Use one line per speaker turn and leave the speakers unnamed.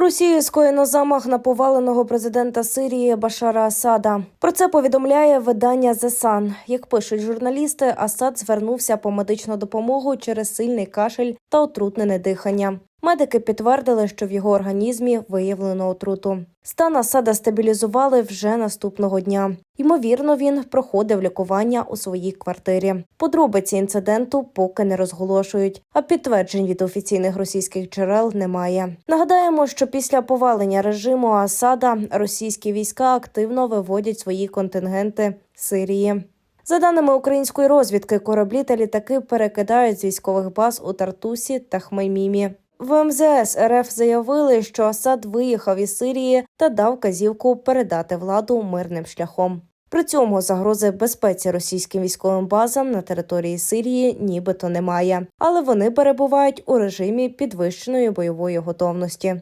Росії скоєно замах на поваленого президента Сирії Башара Асада. Про це повідомляє видання The Sun. Як пишуть журналісти, Асад звернувся по медичну допомогу через сильний кашель та отрутнене дихання. Медики підтвердили, що в його організмі виявлено отруту. Стан Асада стабілізували вже наступного дня. Ймовірно, він проходив лікування у своїй квартирі. Подробиці інциденту поки не розголошують, а підтверджень від офіційних російських джерел немає. Нагадаємо, що після повалення режиму Асада російські війська активно виводять свої контингенти з Сирії. За даними української розвідки, кораблі та літаки перекидають з військових баз у Тартусі та Хмеймімі. В МЗС РФ заявили, що Асад виїхав із Сирії та дав казівку передати владу мирним шляхом. При цьому загрози безпеці російським військовим базам на території Сирії нібито немає, але вони перебувають у режимі підвищеної бойової готовності.